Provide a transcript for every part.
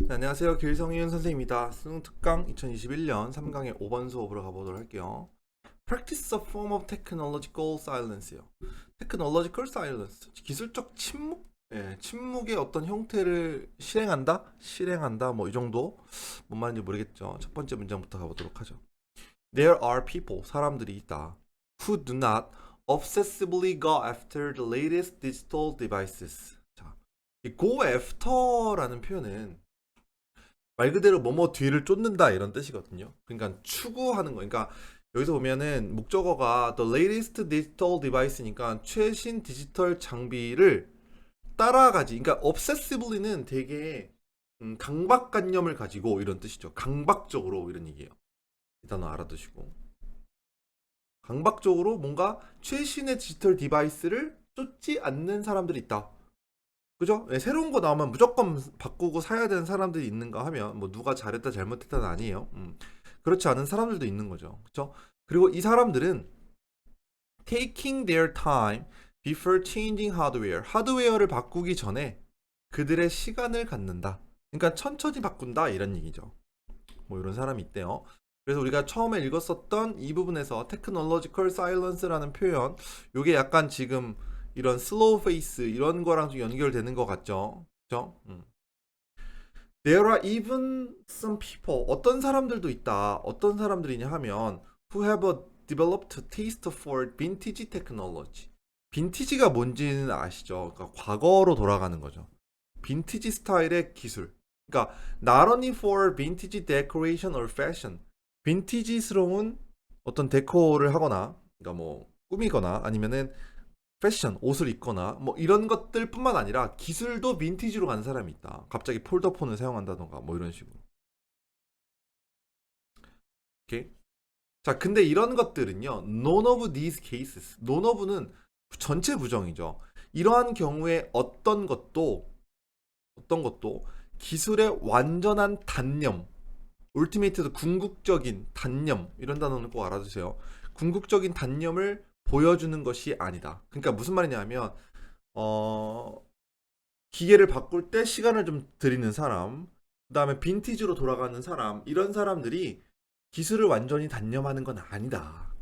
네, 안녕하세요. 길성희은 선생님입니다. 수능 특강 2021년 3강의 5번 수업으로 가보도록 할게요. Practice a form of technological silence요. Technological silence. 기술적 침묵? 예, 침묵의 어떤 형태를 실행한다? 실행한다. 뭐 이 정도? 뭔 말인지 모르겠죠. 첫 번째 문장부터 가보도록 하죠. There are people, 사람들이 있다. Who do not obsessively go after the latest digital devices. 자, 이 go after라는 표현은 말 그대로 뭐뭐 뒤를 쫓는다 이런 뜻이거든요. 그러니까 추구하는 거. 그러니까 여기서 보면은 목적어가 the latest digital device니까 최신 디지털 장비를 따라가지. 그러니까 obsessively는 되게 음, 강박관념을 가지고 이런 뜻이죠. 강박적으로 이런 얘기예요. 이 단어 알아두시고. 강박적으로 뭔가 최신의 디지털 디바이스를 쫓지 않는 사람들이 있다. 그죠? 예, 새로운 거 나오면 무조건 바꾸고 사야 되는 사람들이 있는가 하면 뭐 누가 잘했다 잘못했다는 아니에요. 음. 그렇지 않은 사람들도 있는 거죠. 그죠? 그리고 이 사람들은 taking their time before changing hardware. 하드웨어를 바꾸기 전에 그들의 시간을 갖는다. 그러니까 천천히 바꾼다 이런 얘기죠. 뭐 이런 사람이 있대요. 그래서 우리가 처음에 읽었었던 이 부분에서 technological silence라는 표현, 요게 약간 지금 이런 슬로우 페이스 이런 거랑 좀 연결되는 것 같죠? 그죠? 음. There are even some people 어떤 사람들도 있다. 어떤 사람들이냐 하면 who have a developed taste for vintage technology. 빈티지가 뭔지는 아시죠? 그러니까 과거로 돌아가는 거죠. 빈티지 스타일의 기술. 그러니까 not only for vintage decoration or fashion. 빈티지스러운 어떤 데코를 하거나 그러니까 뭐 꾸미거나 아니면은 패션, 옷을 입거나 뭐 이런 것들뿐만 아니라 기술도 빈티지로 가는 사람이 있다. 갑자기 폴더폰을 사용한다던가 뭐 이런 식으로. 오케이. 자, 근데 이런 것들은요. none of these cases. none of는 전체 부정이죠. 이러한 경우에 어떤 것도 어떤 것도 기술의 완전한 단념, 울티메이트도 궁극적인 단념 이런 단어는 꼭 알아두세요. 궁극적인 단념을 보여주는 것이 아니다. 그러니까 무슨 말이냐면 어 기계를 바꿀 때 시간을 좀 들이는 사람, 그다음에 빈티지로 돌아가는 사람 이런 사람들이 기술을 완전히 단념하는 건 아니다.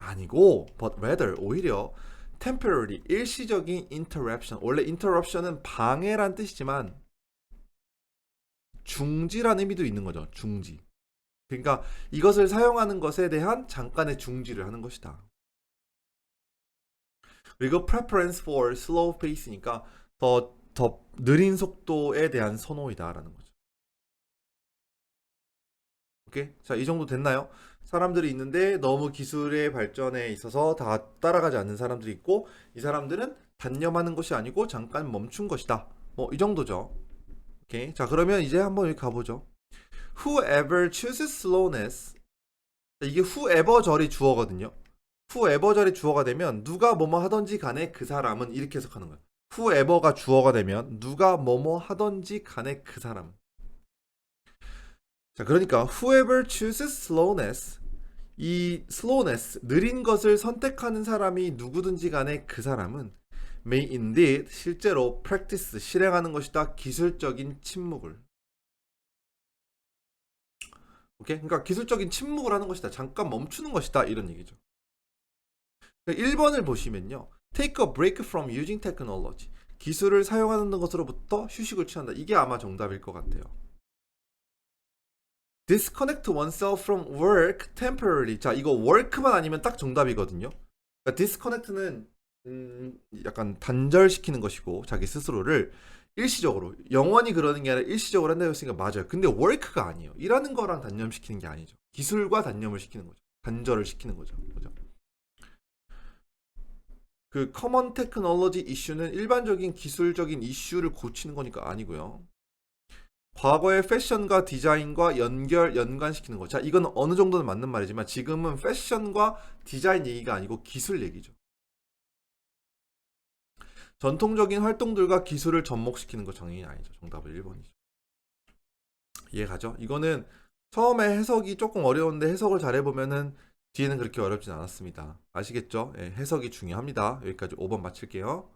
아니고 but rather 오히려 temporary 일시적인 interruption 원래 interruption은 방해란 뜻이지만 중지라는 의미도 있는 거죠. 중지. 그러니까 이것을 사용하는 것에 대한 잠깐의 중지를 하는 것이다. 그리고 preference for slow pace니까 더, 더 느린 속도에 대한 선호이다라는 거죠. 오케이? 자, 이 정도 됐나요? 사람들이 있는데 너무 기술의 발전에 있어서 다 따라가지 않는 사람들이 있고 이 사람들은 단념하는 것이 아니고 잠깐 멈춘 것이다. 뭐 이 정도죠. 오케이. 자, 그러면 이제 한번 가보죠. Whoever chooses slowness. 이게 whoever 절이 주어거든요. Whoever 절이 주어가 되면 누가 뭐뭐 하던지 간에 그 사람은 이렇게 해석하는 거예요. whoever가 주어가 되면 누가 뭐뭐 하던지 간에 그 사람. 자, 그러니까 whoever chooses slowness 이 slowness 느린 것을 선택하는 사람이 누구든지 간에 그 사람은 may indeed 실제로 practice 실행하는 것이다. 기술적인 침묵을. 오케이? 그러니까 기술적인 침묵을 하는 것이다. 잠깐 멈추는 것이다. 이런 얘기죠 1번을 보시면요 take a break from using technology 기술을 사용하는 것으로부터 휴식을 취한다 이게 아마 정답일 것 같아요 disconnect oneself from work temporarily 자 이거 work만 아니면 딱 정답이거든요 그러니까 disconnect는 음, 약간 단절시키는 것이고 자기 스스로를 일시적으로 영원히 그러는 게 아니라 일시적으로 한다고 했으니까 맞아요. 근데 work가 아니에요. 일하는 거랑 단념시키는 게 아니죠. 기술과 단념을 시키는 거죠. 단절을 시키는 거죠. 그죠? 그 커먼 테크놀로지 이슈는 일반적인 기술적인 이슈를 고치는 거니까 아니고요. 과거의 패션과 디자인과 연결 연관시키는 거. 자, 이건 어느 정도는 맞는 말이지만 지금은 패션과 디자인 얘기가 아니고 기술 얘기죠. 전통적인 활동들과 기술을 접목시키는 거 정의는 아니죠. 정답은 1번이죠. 이해가죠? 이거는 처음에 해석이 조금 어려운데 해석을 잘 해보면은 뒤에는 그렇게 어렵진 않았습니다. 아시겠죠? 예, 해석이 중요합니다. 여기까지 5번 마칠게요.